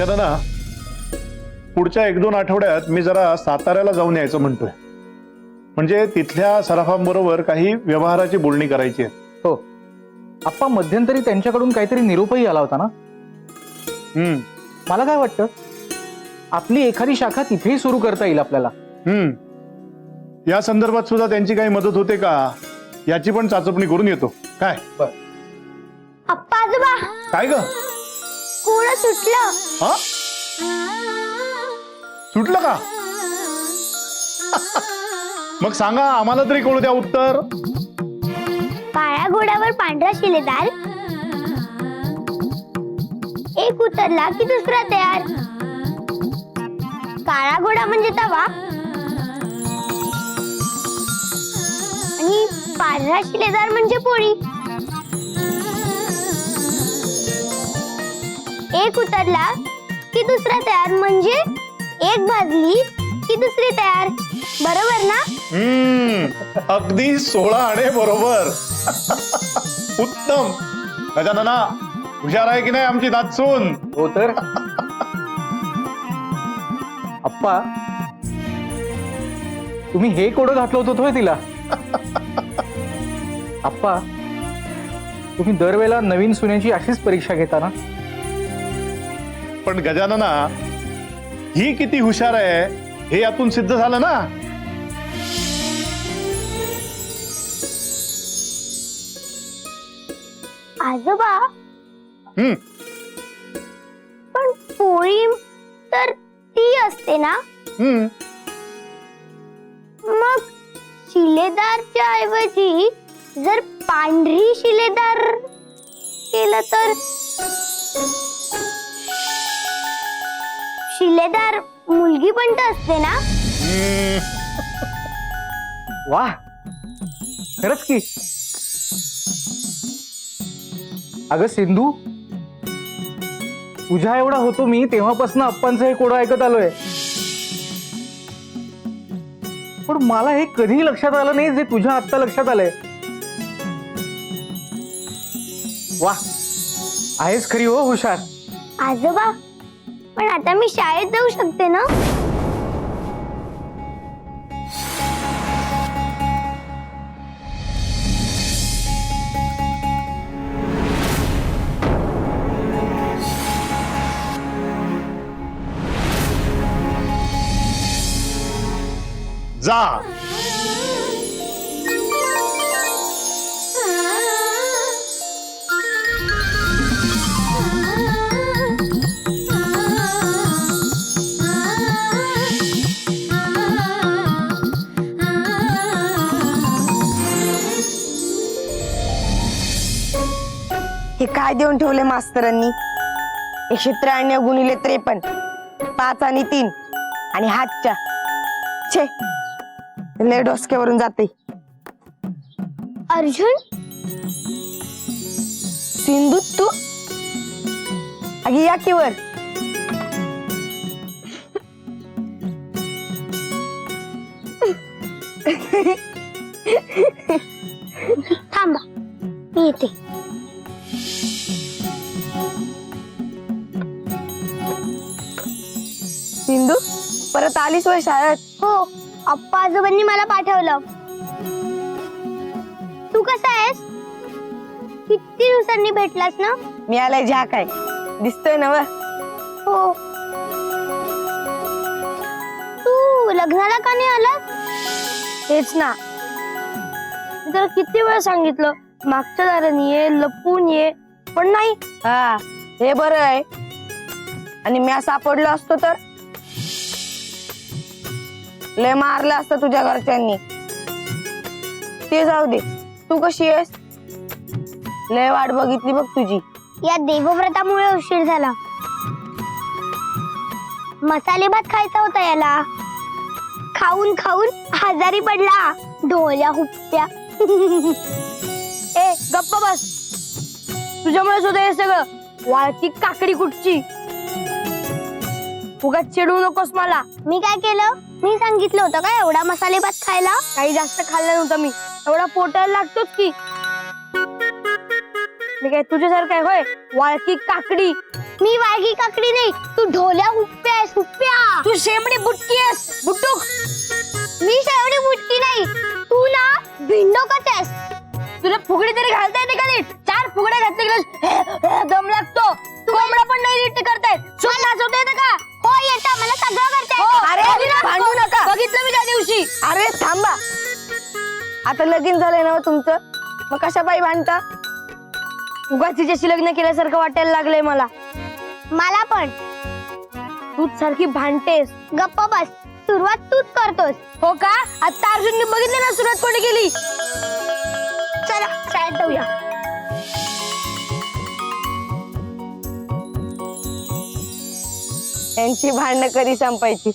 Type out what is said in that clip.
गजानना पुढच्या एक दोन आठवड्यात मी जरा साताऱ्याला जाऊन यायचं म्हणतोय. म्हणजे तिथल्या सराफांबरोबर काही व्यवहाराची बोलणी करायची आहे. हो. आप्पा मध्यंतरी त्यांच्याकडून काहीतरी निरोपही आला होता ना? हम्म, मला काय वाटतं? आपली एखादी शाखा तिथेही सुरू करता येईल आपल्याला. हम्म. या संदर्भात सुद्धा त्यांची काही मदत होते का? याची पण चाचपणी करून येतो. काय? आप्पा आजोबा. काय ग? कोण सुटलं? हा? सुटलं का? मग सांगा आम्हाला तरी कळू द्या उत्तर. काळ्या घोड्यावर पांढरा शिलेदार एक उतरला की दुसरा तयार. काळा घोडा म्हणजे तवा. आणि पांढरा शिलेदार म्हणजे पोळी. एक उतरला की दुसरा तयार म्हणजे एक भाजली की दुसरी तयार. बरोबर ना? हम्म अगदी सोळा आणे बरोबर. उत्तम. गजानना हुशार आहे की नाही आमची दातसून? हो तर. आप्पा तुम्ही हे कोडं घातलं होतं होय तिला? आप्पा तुम्ही दरवेळेला नवीन सुनेची अशीच परीक्षा घेता ना? पण गजानना ही किती हुशार आहे हे यातून सिद्ध झालं ना? आजोबा? हम्म. पण पोळी तर ती असते ना? हम्म. मग शिलेदारच्या ऐवजी जर पांढरी शिलेदार केलं तर? शिलेदार मुलगी पण तर असते ना. वा. खरंच की. अगं सिंधू. तुझ्या एवढा होतो मी तेव्हापासून अप्पांचं हे कोडं ऐकत आलोय. पण मला हे कधी लक्षात आलं नाही जे तुझ्या आत्ता लक्षात आलंय. वा. आहेस खरी हो हुशार. आजोबा पण आता मी शाळेत जाऊ शकते ना? जा. काय देऊन ठेवले मास्तरांनी? एकशे त्र्याण्णव गुणिले त्रेपन्न पाच आणि तीन आणि हातच्या. छे. लय डोसक्यावरून जाते अर्जुन? सिंधू तू? अगे या की वर. थांबा मी येते. सिंधू? परत आलीस वय शाळेत? हो आप्पा आजोबांनी मला पाठवलं. तू कसा आहेस? किती दिवसांनी भेटलास ना? मी आलाय ज्या काय दिसतोय ना व? हो. तू लग्नाला का नाही आलास? तेच ना. मी तुला किती वेळा सांगितलं मागच्या दाराने ये लपून ये पण नाही. हा हे बरं आहे. आणि मी सापडलो असतो तर? लय मारलं असतं तुझ्या घरच्यांनी. ते जाऊ दे. तू कशी आहेस? लय वाट बघितली बघ तुझी. या देवव्रतामुळे उशीर झाला. मसाले भात खायचा होता याला. खाऊन खाऊन आजारी पडला. ढोल्या हुप्प्या ए गप्प बस. तुझ्यामुळेच होतं हे सगळं वाळती काकडी कुठची? उगाच चिडू नकोस मला. मी काय केलं? मी सांगितलं होतं का एवढा मसाले भात खायला? काही जास्त खाल्लं नव्हतं मी. एवढा पोटायला लागतोच की. मी काय तुझ्यासारखं आहे होय? वाळकी काकडी. मी वाळगी काकडी नाही तू ढोल्या हुप्प्या आहेस हुप्प्या. तू शेमडी बुटकी आहेस बुटूक. मी बुटकी नाही तू ना भिंडोकच आहेस. तुला फुगडी तरी घालता येते का नीट? चार फुगड्या घातले की दम लागतो. कोंबडा पण नाही नीट करतायत नाचवता येतं का? हो येतं. मला सगळं करता येतं. अरे भांडू नका. बघितलं मी त्या दिवशी. अरे थांबा. आता लगीन झालंय ना हो तुमचं? मग कशा बाई भांडता? उगाच तिच्याशी लग्न केल्यासारखं वाटायला लागलंय मला. मला पण. तूच सारखी भांडतेस. गप्प बस. सुरुवात तूच करतोस. हो का? आता अर्जुनने बघितले ना सुरुवात कोणी केली? चला शाळेत जाऊया. यांची भांडणं कधी संपायची.